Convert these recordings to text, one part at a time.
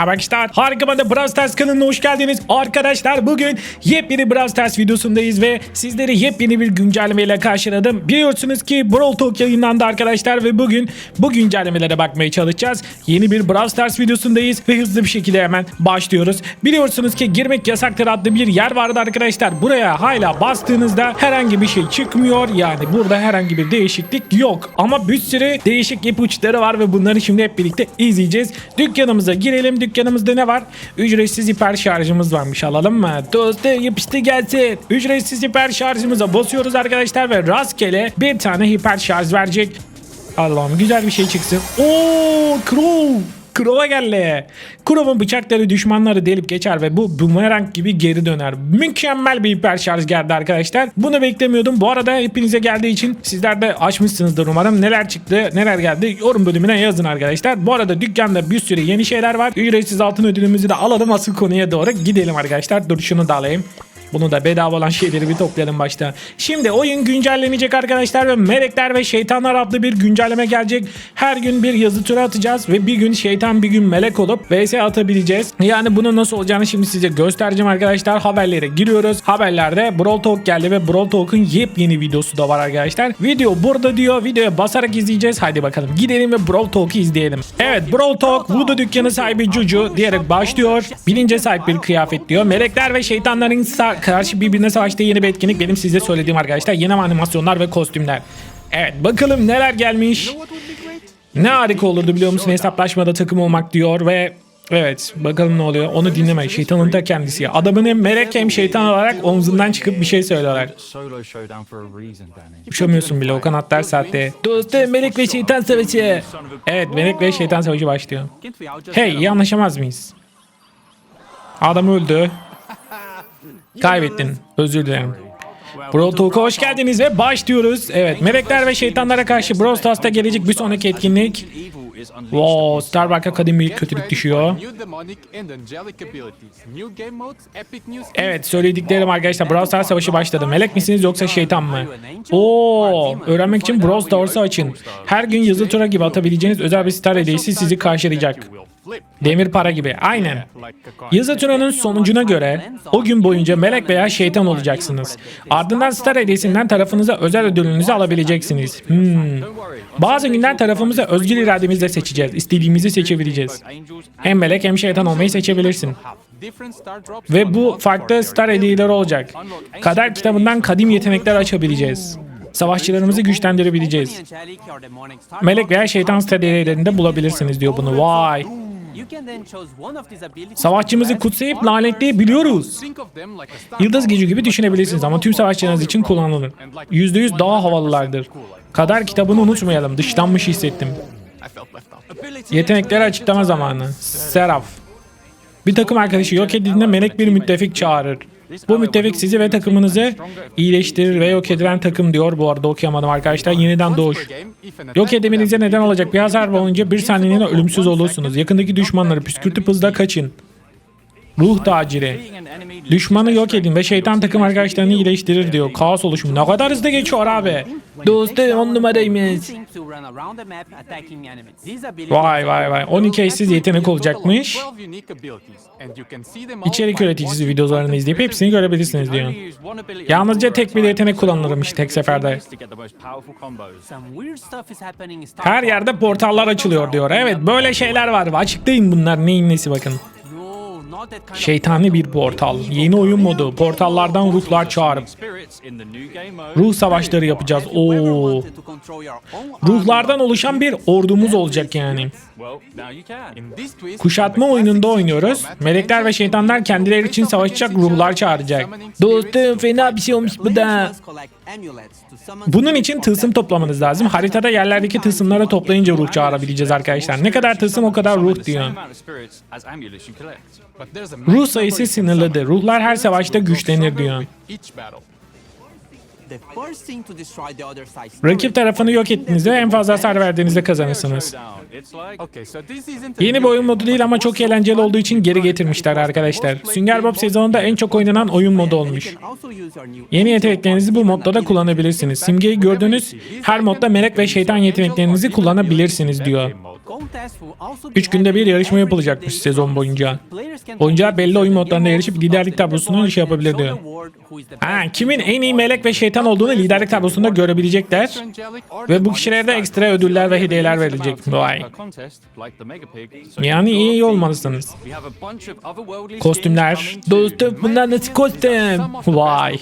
Arkadaşlar harika bana Brawl Stars kanalına hoş geldiniz. Arkadaşlar bugün yepyeni Brawl Stars videosundayız ve sizleri yepyeni bir güncellemeyle karşıladım. Biliyorsunuz ki Brawl Talk yayınlandı arkadaşlar ve bugün bu güncellemelere bakmaya çalışacağız. Yeni bir Brawl Stars videosundayız ve hızlı bir şekilde hemen başlıyoruz. Biliyorsunuz ki girmek yasaktır adlı bir yer vardı arkadaşlar. Buraya hala bastığınızda herhangi bir şey çıkmıyor. Yani burada herhangi bir değişiklik yok. Ama bir sürü değişik ipuçları var ve bunları şimdi hep birlikte izleyeceğiz. Dükkanımıza girelim. Dükkanımızda ne var? Ücretsiz hiper şarjımız varmış. Alalım mı? Tostu yapıştı gelsin. Ücretsiz hiper şarjımıza basıyoruz arkadaşlar ve rastgele bir tane hiper şarj verecek. Allah'ım güzel bir şey çıksın. Oo, Crow. Crow'a geldi. Crow'un bıçakları düşmanları delip geçer ve bu bumerang gibi geri döner. Mükemmel bir hiper şarj geldi arkadaşlar. Bunu beklemiyordum. Bu arada hepinize geldiği için sizler de açmışsınızdır umarım. Neler çıktı, neler geldi yorum bölümüne yazın arkadaşlar. Bu arada dükkanda bir sürü yeni şeyler var. Ücretsiz altın ödülümüzü de alalım. Asıl konuya doğru gidelim arkadaşlar. Dur şunu da alayım. Bunu da bedava olan şeyleri bir toplayalım başta. Şimdi oyun güncellenecek arkadaşlar ve melekler ve şeytanlar adlı bir güncelleme gelecek. Her gün bir yazı tura atacağız ve bir gün şeytan bir gün melek olup vs atabileceğiz. Yani bunun nasıl olacağını şimdi size göstereceğim arkadaşlar. Haberlere giriyoruz. Haberlerde Brawl Talk geldi ve Brawl Talk'un yepyeni videosu da var arkadaşlar. Video burada diyor. Videoya basarak izleyeceğiz. Hadi bakalım gidelim ve Brawl Talk'u izleyelim. Evet Brawl Talk Voodoo dükkanı sahibi Cucu diyerek başlıyor. Bilince sahip bir kıyafet diyor. Melekler ve şeytanların karşı birbirine savaştığı yeni bir etkinlik benim size söylediğim arkadaşlar. Yeni animasyonlar ve kostümler. Evet bakalım neler gelmiş. Ne harika olurdu biliyor musun hesaplaşmada takım olmak diyor ve Evet bakalım ne oluyor onu dinleme şeytanın ta kendisi ya. Adamın hem melek hem şeytan olarak omzundan çıkıp bir şey söylüyorlar. Uçamıyorsun bile o kanatlar saatte. Dostum melek ve şeytan savaşı. Evet melek ve şeytan savaşı başlıyor. Hey iyi anlaşamaz mıyız? Adam öldü. Kaybettin. Özür dilerim. Brawl Talk'a hoş geldiniz ve başlıyoruz. Evet melekler ve şeytanlara karşı Brawl Stars'ta gelecek bir sonraki etkinlik. Wow Starbucks Akademi kötülük düşüyor. Evet söylediklerim arkadaşlar Brawl Stars savaşı başladı. Melek misiniz yoksa şeytan mı? Oo, öğrenmek için Brawl Stars'ı açın. Her gün yazı tura gibi atabileceğiniz özel bir star hediyesi sizi karşılayacak. Demir para gibi. Aynen. Yazı turunun sonucuna göre o gün boyunca melek veya şeytan olacaksınız. Ardından star hediyesinden tarafınıza özel ödülünüzü alabileceksiniz. Hmm. Bazı günler tarafımıza özgür irademizle seçeceğiz. İstediğimizi seçebileceğiz. Hem melek hem şeytan olmayı seçebilirsin. Ve bu farklı star hediyeleri olacak. Kader kitabından kadim yetenekler açabileceğiz. Savaşçılarımızı güçlendirebileceğiz. Melek veya şeytan hediyelerinde bulabilirsiniz diyor bunu. Vay. Savaşçımızı kutsayıp lanetleyebiliyoruz. Yıldız gücü gibi düşünebilirsiniz ama tüm savaşçılarınız için kullanılır. %100 daha havalılardır. Kader kitabını unutmayalım. Dışlanmış hissettim. Yetenekleri açıklama zamanı. Seraf. Bir takım arkadaşı yok edildiğinde melek bir müttefik çağırır. Bu müttefik sizi ve takımınızı iyileştirir ve yok edilen takım diyor. Bu arada okuyamadım arkadaşlar. Yeniden doğuş. Yok edemenize neden olacak bir hasar boyunca bir saniyeliğine ölümsüz olursunuz. Yakındaki düşmanları püskürtüp hızla kaçın. Ruh taciri. Düşmanı yok edin ve şeytan takım arkadaşlarını iyileştirir diyor. Kaos oluşumu. Ne kadar hızlı geçiyor abi. Dostum on numaraymış. Vay vay vay. 12 eşsiz yetenek olacakmış. İçerik üreticisi videolarını izleyip hepsini görebilirsiniz diyor. Yalnızca tek bir yetenek kullanılırmış tek seferde. Her yerde portallar açılıyor diyor. Evet böyle şeyler var. Açıklayın bunlar neyin nesi bakın. Şeytani bir portal. Yeni oyun modu. Portallardan ruhlar çağırıp ruh savaşları yapacağız. Oo. Ruhlardan oluşan bir ordumuz olacak yani. Kuşatma oyununda oynuyoruz. Melekler ve şeytanlar kendileri için savaşacak ruhlar çağıracak. Dostum fena bir şey olmuş bu da. Bunun için tılsım toplamanız lazım. Haritada yerlerdeki tılsımları toplayınca ruh çağırabileceğiz arkadaşlar. Ne kadar tılsım o kadar ruh diyor. Ruh sayısı sınırlıdır. Ruhlar her savaşta güçlenir diyor. Rakip tarafını yok ettiğinizde en fazla hasar verdiğinizde kazanırsınız. Yeni bir oyun modu değil ama çok eğlenceli olduğu için geri getirmişler arkadaşlar. Sünger Bob sezonunda en çok oynanan oyun modu olmuş. Yeni yeteneklerinizi bu modda da kullanabilirsiniz. Simgeyi gördüğünüz her modda melek ve şeytan yeteneklerinizi kullanabilirsiniz diyor. Üç günde bir yarışma yapılacakmış sezon boyunca. Oyuncular belli oyun modlarında yarışıp liderlik tablosundan iş yapabilir diyor. Ha, kimin en iyi melek ve şeytan olduğunu liderlik tablosunda görebilecekler. Ve bu kişilere de ekstra ödüller ve hediyeler verilecek. Vay. Yani iyi olmalısınız. Kostümler. Dostum bunlar nasıl kostüm? Vay.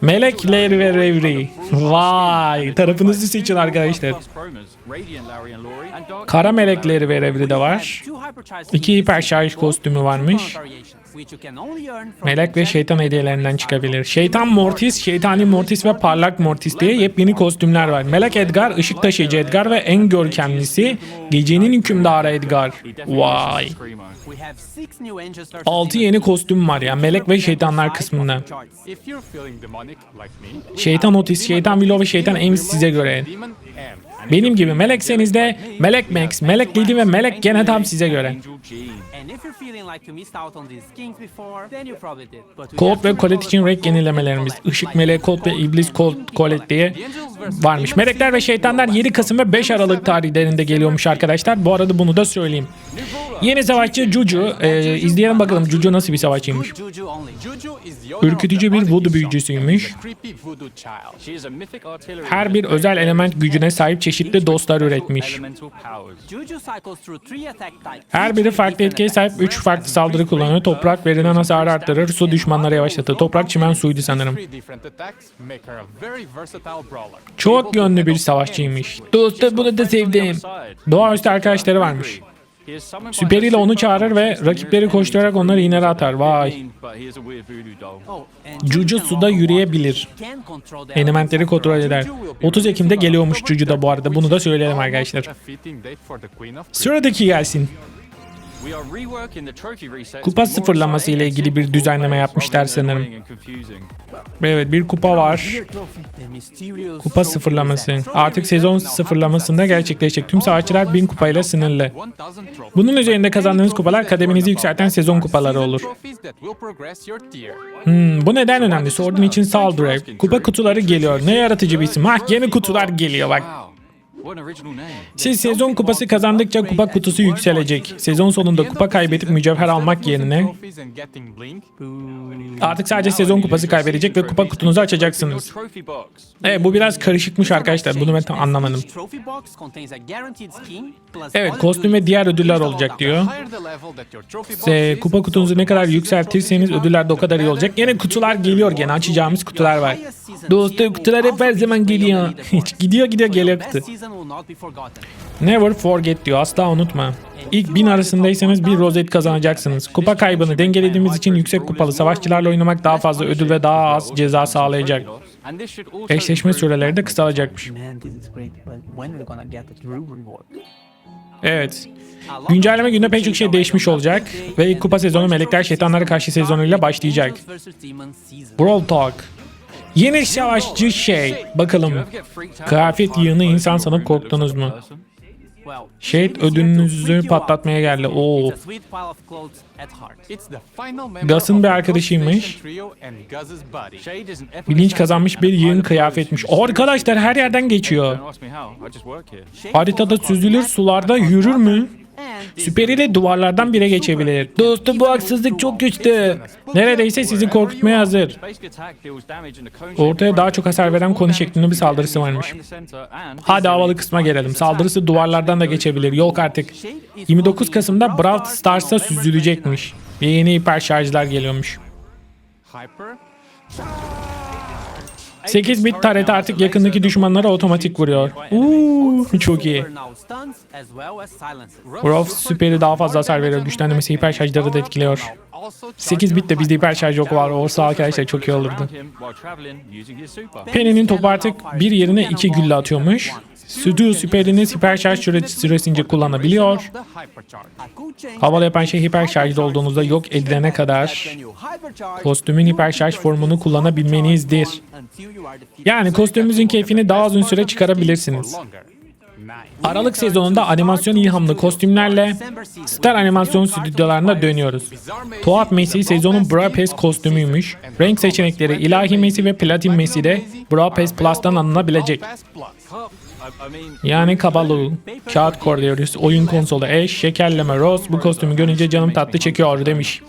Melekler ve Revri. Vay. Tarafınızı seçin arkadaşlar. Kara melekleri ve de var. İki hiper kostümü varmış. Melek ve şeytan hediyelerinden çıkabilir. Şeytan Mortis, Şeytani Mortis ve Parlak Mortis diye yepyeni kostümler var. Melek Edgar, Işık Taşıyıcı Edgar ve en görkemlisi Gecenin Hükümdarı Edgar. Vay. 6 yeni kostüm var ya Melek ve Şeytanlar kısmında. Şeytan Otis, Şeytan Willow ve Şeytan Ames size göre. Benim gibi melekseniz de Melek Max, Melek Lady ve Melek gene tam size göre. Colt ve Colette için renk yenilemelerimiz. Işık Meleği Colt ve İblis Colt Colette diye varmış. Melekler ve şeytanlar 7 Kasım ve 5 Aralık tarihlerinde geliyormuş arkadaşlar. Bu arada bunu da söyleyeyim. Yeni savaşçı Juju. Ee, izleyelim bakalım Juju nasıl bir savaşçıymış. Ürkütücü bir voodoo büyücüsüymüş. Her bir özel element gücüne sahip çeşitli dostlar üretmiş. Her biri farklı etkiye sahip 3 farklı saldırı kullanıyor. Toprak verilen hasarı arttırır, su düşmanları yavaşlatır. Toprak çimen suydu sanırım. Çok yönlü bir savaşçıymış. Dostum bunu da sevdim. Doğaüstü arkadaşları varmış. Süperiyle onu çağırır ve rakipleri koşturarak onları iğnelere atar. Vay. Juju suda yürüyebilir. Elementleri kontrol eder. 30 Ekim'de geliyormuş Juju da bu arada. Bunu da söyleyelim arkadaşlar. Sıradaki gelsin. Kupa sıfırlaması ile ilgili bir düzenleme yapmışlar sanırım. Evet bir kupa var. Kupa sıfırlaması. Artık sezon sıfırlamasında gerçekleşecek. Tüm savaşçılar 1000 kupayla sınırlı. Bunun üzerinde kazandığınız kupalar kademenizi yükselten sezon kupaları olur. Hmm, bu neden önemli? Sorduğun için sağ ol Brave. Kupa kutuları geliyor. Ne yaratıcı bir isim. Ah yeni kutular geliyor bak. Siz sezon kupası kazandıkça kupa kutusu yükselecek. Sezon sonunda kupa kaybedip mücevher almak yerine artık sadece sezon kupası kaybedecek ve kupa kutunuzu açacaksınız. Evet bu biraz karışıkmış arkadaşlar. Bunu ben tam anlamadım. Evet kostüm ve diğer ödüller olacak diyor. Size kupa kutunuzu ne kadar yükseltirseniz ödüller de o kadar iyi olacak. Yine kutular geliyor gene açacağımız kutular var. Dostum kutular hep her zaman geliyor. Hiç gidiyor gidiyor geliyor kutu. Never forget diyor asla unutma. İlk bin arasındaysanız bir rozet kazanacaksınız. Kupa kaybını dengelediğimiz için yüksek kupalı savaşçılarla oynamak daha fazla ödül ve daha az ceza sağlayacak. Eşleşme süreleri de kısalacakmış. Evet. Güncelleme günde pek çok şey değişmiş olacak ve ilk kupa sezonu Melekler Şeytanlara Karşı sezonuyla başlayacak. Brawl Talk. Yeni savaşçı şey. Bakalım. Kıyafet yığını insan sanıp korktunuz mu? Şehit ödülünüzü patlatmaya geldi. Oo. Gaz'ın bir arkadaşıymış. Bilinç kazanmış bir yığın kıyafetmiş. Arkadaşlar her yerden geçiyor. Haritada süzülür sularda yürür mü? Süperiyle duvarlardan bire geçebilir. Dostum bu haksızlık çok güçlü. Neredeyse sizi korkutmaya hazır. Ortaya daha çok hasar veren konu şeklinde bir saldırısı varmış. Hadi havalı kısma gelelim. Saldırısı duvarlardan da geçebilir. Yok artık. 29 Kasım'da Brawl Stars'a süzülecekmiş. Ve yeni hiper şarjlar geliyormuş. 8 bit taret artık yakındaki düşmanlara otomatik vuruyor. Uuu çok iyi. Brawl süperi daha fazla hasar veriyor. Güçlendirmesi hiper şarjları da etkiliyor. 8 bit de bizde hiper şarj yok var. Olsa arkadaşlar çok iyi olurdu. Penny'nin topu artık bir yerine iki gülle atıyormuş. Studio süperini hiper şarj süresi süresince kullanabiliyor. Havalı yapan şey hiper şarjda olduğunuzda yok edilene kadar kostümün hiper şarj formunu kullanabilmenizdir. Yani kostümümüzün keyfini daha uzun süre çıkarabilirsiniz. Aralık sezonunda animasyon ilhamlı kostümlerle Star Animasyon stüdyolarına dönüyoruz. Tuhaf Messi sezonun Bra Pass kostümüymüş. Renk seçenekleri ilahi Messi ve Platin Messi de Bra Pass Plus'tan alınabilecek. Yani Kabalu, kağıt Coriolis, oyun konsolu Ash, şekerleme Rose bu kostümü görünce canım tatlı çekiyor demiş.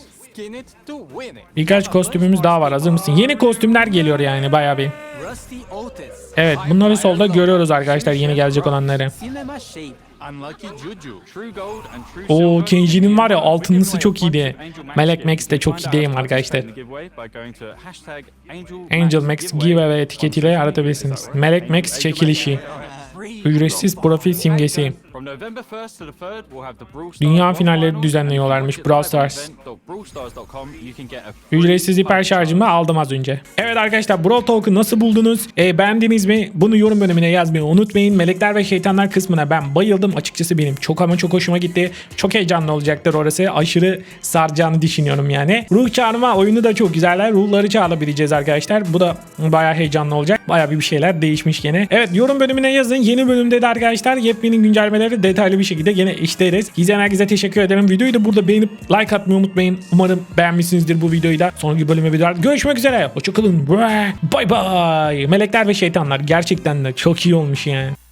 Birkaç kostümümüz daha var hazır mısın? Yeni kostümler geliyor yani bayağı bir. Evet bunları solda görüyoruz arkadaşlar yeni gelecek olanları. Silver. Kenji'nin var ya altınlısı çok iyiydi. Melek Max de çok iyi değil arkadaşlar? Angel Max giveaway etiketiyle aratabilirsiniz. Melek Max çekilişi. Ücretsiz profil simgesi. Dünya finalleri düzenliyorlarmış Brawl Stars. Ücretsiz hiper şarjımı aldım az önce. Evet arkadaşlar Brawl Talk'u nasıl buldunuz? E, beğendiniz mi? Bunu yorum bölümüne yazmayı unutmayın. Melekler ve şeytanlar kısmına ben bayıldım. Açıkçası benim çok ama çok hoşuma gitti. Çok heyecanlı olacaktır orası. Aşırı saracağını düşünüyorum yani. Ruh çağırma oyunu da çok güzeller. Ruhları çağırabileceğiz arkadaşlar. Bu da bayağı heyecanlı olacak. Bayağı bir şeyler değişmiş gene. Evet yorum bölümüne yazın. Yeni bölümde de arkadaşlar yepyeni güncellemeleri detaylı bir şekilde gene işleriz. İzleyen herkese teşekkür ederim. Videoyu da burada beğenip like atmayı unutmayın. Umarım beğenmişsinizdir bu videoyu da. Sonraki bölüme videolar. Görüşmek üzere. Hoşçakalın. Bay bay. Melekler ve şeytanlar gerçekten de çok iyi olmuş yani.